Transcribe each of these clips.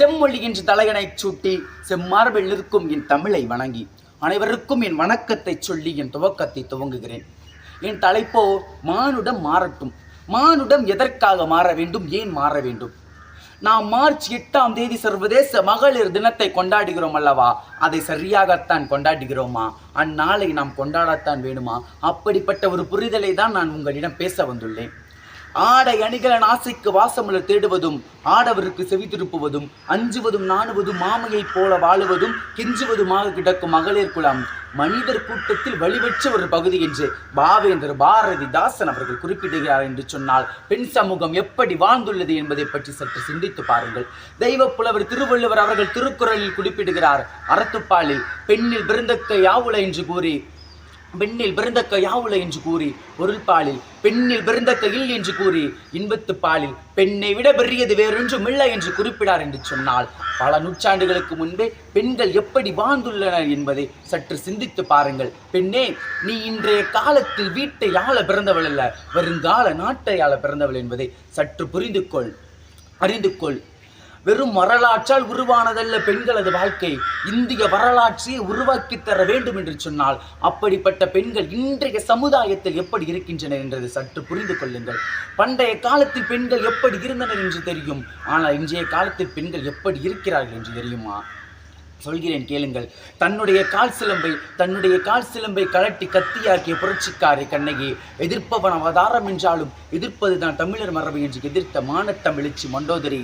செம்மொழி என்று தலையணைச் சூட்டி செம்மார்பில் நிற்கும் என் தமிழை வணங்கி அனைவருக்கும் என் வணக்கத்தை சொல்லி என் துவக்கத்தை துவங்குகிறேன். என் தலைப்போ மானுடம் மாறட்டும். மானுடம் எதற்காக மாற வேண்டும்? ஏன் மாற வேண்டும்? நாம் மார்ச் எட்டாம் தேதி சர்வதேச மகளிர் தினத்தை கொண்டாடுகிறோம் அல்லவா? அதை சரியாகத்தான் கொண்டாடுகிறோமா? அந்நாளை நாம் கொண்டாடத்தான் வேணுமா? அப்படிப்பட்ட ஒரு புரிதலை தான் நான் உங்களிடம் பேச வந்துள்ளேன். ஆடை அணிகலன் ஆசைக்கு வாசமலர் தேடுவதும் ஆடவருக்கு செவி திருப்புவதும் அஞ்சுவதும் நாணுவதும் மாமையைப் போல வாழுவதும் கெஞ்சுவதுமாக கிடக்கும் மகளிர் குலம். மனிதர் கூட்டத்தில் வழிபெற்ற ஒரு பகுதி என்று பாவேந்தர் பாரதிதாசன் அவர்கள் குறிப்பிடுகிறார் என்று சொன்னால் பெண் சமூகம் எப்படி வாழ்ந்துள்ளது என்பதை பற்றி சற்று சிந்தித்து பாருங்கள். தெய்வ புலவர் திருவள்ளுவர் அவர்கள் திருக்குறளில் குறிப்பிடுகிறார் அறத்துப்பாலில் பெண்ணில் பிறந்தக்க யாவுல என்று கூறி பெண்ணில் பிறந்தக்க யாவுல என்று கூறி பொருள் பாலில் பெண்ணில் பிறந்தக்க இல் என்று கூறி இன்பத்து பாலில் பெண்ணை விட பெரியது வேறொன்றும் இல்லை என்று குறிப்பிடார் என்று சொன்னால் பல நூற்றாண்டுகளுக்கு முன்பே பெண்கள் எப்படி வாழ்ந்துள்ளனர் என்பதை சற்று சிந்தித்து பாருங்கள். பெண்ணே நீ இன்றைய காலத்தில் வீட்டை ஆள பிறந்தவள் அல்ல வருங்கால நாட்டை ஆள பிறந்தவள் என்பதை சற்று புரிந்து கொள் அறிந்து கொள் வெறும் வரலாற்றால் உருவானதல்ல பெண்களது வாழ்க்கை. இந்திய வரலாற்றையே உருவாக்கி தர வேண்டும் என்று சொன்னால் அப்படிப்பட்ட பெண்கள் இன்றைய சமுதாயத்தில் எப்படி இருக்கின்றனர் என்றது சற்று புரிந்து கொள்ளுங்கள். பண்டைய காலத்தில் பெண்கள் எப்படி இருந்தனர் என்று தெரியும். ஆனால் இன்றைய காலத்தில் பெண்கள் எப்படி இருக்கிறார்கள் என்று தெரியுமா? சொல்கிறேன் கேளுங்கள். தன்னுடைய கால் சிலம்பை தன்னுடைய கால் சிலம்பை கலட்டி கத்தியாக்கிய புரட்சிக்காரி கண்ணகி எதிர்ப்பவன் அவதாரம் என்றாலும் எதிர்ப்பதுதான் தமிழர் மரபு என்று எதிர்த்த மானத்தமிழச்சி மண்டோதரி.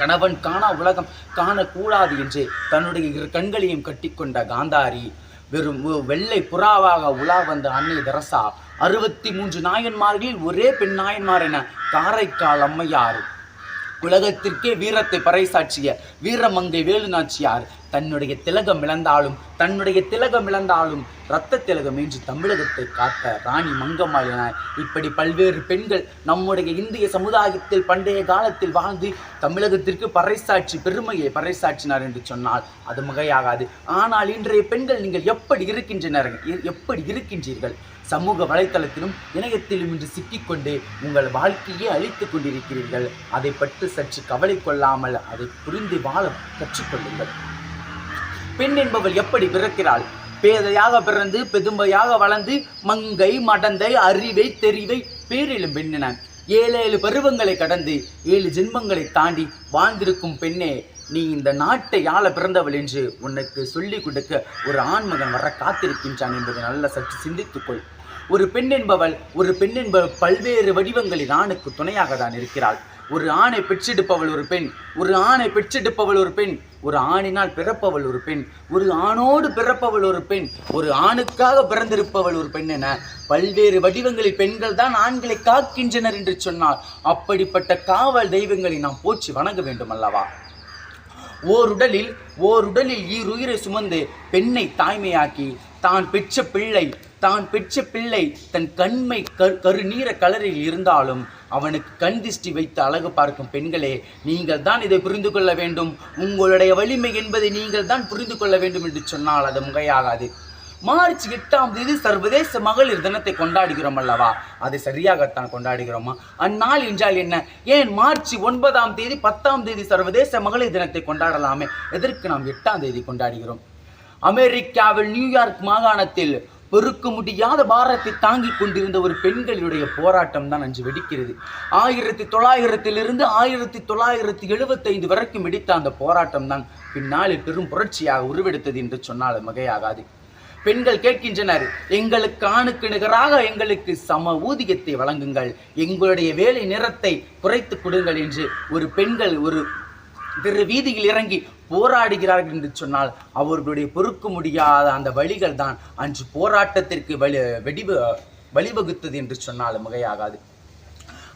கணவன் காணா உலகம் காணக்கூடாது என்று தன்னுடைய இரு கண்களையும் கட்டிக்கொண்ட காந்தாரி வெறும் வெள்ளை புறாவாக உலா வந்த அன்னை தரசா அறுபத்தி மூன்று நாயன்மார்களில் ஒரே பெண் நாயன்மார் என காரைக்கால் அம்மையார். உலகத்திற்கே வீரத்தை பறைசாற்றிய வீரமங்கை வேலுநாச்சியார் தன்னுடைய திலகம் இழந்தாலும் தன்னுடைய திலகம் இழந்தாலும் இரத்த திலகம் என்று தமிழகத்தை காத்த ராணி மங்கம்மாளினார். என இப்படி பல்வேறு பெண்கள் நம்முடைய இந்திய சமுதாயத்தில் பண்டைய காலத்தில் வாழ்ந்து தமிழகத்திற்கு பறைசாட்சி பெருமையை பறைசாற்றினார் என்று சொன்னால் அது மிகையாகாது. ஆனால் இன்றைய பெண்கள் நீங்கள் எப்படி இருக்கின்றனர் எப்படி இருக்கின்றீர்கள்? சமூக வலைத்தளத்திலும் இணையத்திலும் இன்று சிக்கிக்கொண்டு உங்கள் வாழ்க்கையே அழித்துக் கொண்டிருக்கிறீர்கள். அதை பற்றி சற்று கவலை கொள்ளாமல் அதை புரிந்து வாழ கற்றுக்கொள்ளுங்கள். பெண் என்பவள் எப்படி பிறக்கிறாள்? பேதையாக பிறந்து பெதும்பையாக வளர்ந்து மங்கை மடந்தை அறிவை தெரிவை பேரிலும் பெண்ணினான் ஏழு ஏழு பருவங்களை கடந்து ஏழு ஜென்மங்களை தாண்டி வாழ்ந்திருக்கும் பெண்ணே நீ இந்த நாட்டை ஆள பிறந்தவள் என்று உனக்கு சொல்லிக் கொடுக்க ஒரு ஆண்மகன் வர காத்திருக்கின்றான் என்பதை நல்ல சற்று சிந்தித்துக்கொள் ஒரு பெண் என்பவள் ஒரு பெண் என்பவள் பல்வேறு வடிவங்களில் ஆணுக்கு துணையாக தான் இருக்கிறாள். ஒரு ஆணை பெற்றெடுப்பவள் ஒரு பெண் ஒரு ஆணை பெற்றெடுப்பவள் ஒரு பெண் ஒரு ஆணினால் பிறப்பவள் ஒரு பெண் ஒரு ஆணோடு பிறப்பவள் ஒரு பெண் ஒரு ஆணுக்காக பிறந்திருப்பவள் ஒரு பெண் என பல்வேறு வடிவங்களில் பெண்கள் தான் ஆண்களை காக்கின்றனர் என்று சொன்னால் அப்படிப்பட்ட காவல் தெய்வங்களை நாம் போச்சு வணங்க வேண்டும் அல்லவா? ஓருடலில் ஓருடலில் ஈருயிரை சுமந்து பெண்ணை தாய்மையாக்கி தான் பெற்ற பிள்ளை தான் பெற்ற பிள்ளை தன் கண்மை கரு கருநீர கலரில் இருந்தாலும் அவனுக்கு கண் திஷ்டி வைத்து அழகு பார்க்கும் பெண்களே நீங்கள் தான் இதை புரிந்து கொள்ள வேண்டும். உங்களுடைய வலிமை என்பதை நீங்கள் தான் புரிந்து கொள்ள வேண்டும் என்று சொன்னால் அது முகையாகாது. மார்ச் எட்டாம் தேதி சர்வதேச மகளிர் தினத்தை கொண்டாடுகிறோம் அல்லவா? அதை சரியாகத்தான் கொண்டாடுகிறோமா? அந்நாள் என்றால் என்ன? ஏன் மார்ச் ஒன்பதாம் தேதி பத்தாம் தேதி சர்வதேச மகளிர் தினத்தை கொண்டாடலாமே? எதற்கு நாம் எட்டாம் தேதி கொண்டாடுகிறோம்? அமெரிக்காவில் நியூயார்க் மாகாணத்தில் பொறுக்க முடியாத பாரத்தை தாங்கிக் கொண்டிருந்த ஒரு பெண்களுடைய போராட்டம் தான் அன்று வெடிக்கிறது. ஆயிரத்தி தொள்ளாயிரத்திலிருந்து ஆயிரத்தி தொள்ளாயிரத்தி எழுபத்தைந்து வரைக்கும் வெடித்த அந்த போராட்டம் தான் பின்னாளில் பெரும் புரட்சியாக உருவெடுத்தது என்று சொன்னால் மகையாகாது. மிகையாகாது பெண்கள் கேட்கின்றனர் எங்களுக்கு ஆணுக்கு நிகராக எங்களுக்கு சம ஊதியத்தை வழங்குங்கள் எங்களுடைய வேலை நிறத்தை குறைத்து கொடுங்கள் என்று ஒரு பெண்கள் ஒரு திரு வீதியில் இறங்கி போராடுகிறார்கள் என்று சொன்னால் அவர்களுடைய பொறுக்க முடியாத அந்த வழிகள் தான் அன்று போராட்டத்திற்கு வழி வெடிவு வழிவகுத்தது என்று சொன்னால் மிகையாகாது.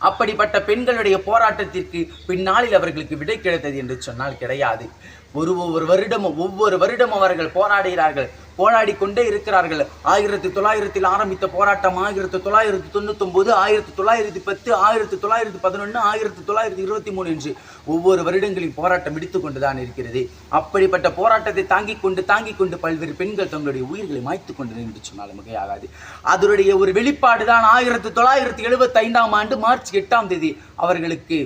அப்படிப்பட்ட பெண்களுடைய போராட்டத்திற்கு பின்னாளில் அவர்களுக்கு விடை கிடைத்தது என்று சொன்னால் கிடையாது. ஒரு ஒவ்வொரு வருடமும் ஒவ்வொரு வருடமும் அவர்கள் போராடுகிறார்கள். போராடி கொண்டே இருக்கிறார்கள். ஆயிரத்தி தொள்ளாயிரத்தில் ஆரம்பித்த போராட்டம் ஆயிரத்தி தொள்ளாயிரத்தி தொண்ணூத்தொன்பது ஆயிரத்தி தொள்ளாயிரத்தி பத்து ஆயிரத்தி தொள்ளாயிரத்தி பதினொன்று ஆயிரத்தி தொள்ளாயிரத்தி இருபத்தி மூணு என்று ஒவ்வொரு வருடங்களில் போராட்டம் இடித்து கொண்டுதான் இருக்கிறது. அப்படிப்பட்ட போராட்டத்தை தாங்கிக் கொண்டு தாங்கிக் கொண்டு பல்வேறு பெண்கள் தங்களுடைய உயிர்களை மாய்த்து கொண்டு என்று சொன்னாலும் மிகையாகாது. அதனுடைய ஒரு வெளிப்பாடு தான் ஆயிரத்தி தொள்ளாயிரத்தி எழுபத்தி ஐந்தாம் ஆண்டு மார்ச் எட்டாம் தேதி அவர்களுக்கு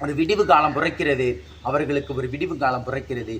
ஒரு விடிவு காலம் பிறக்கிறது. அவர்களுக்கு ஒரு விடிவு காலம் பிறக்கிறது.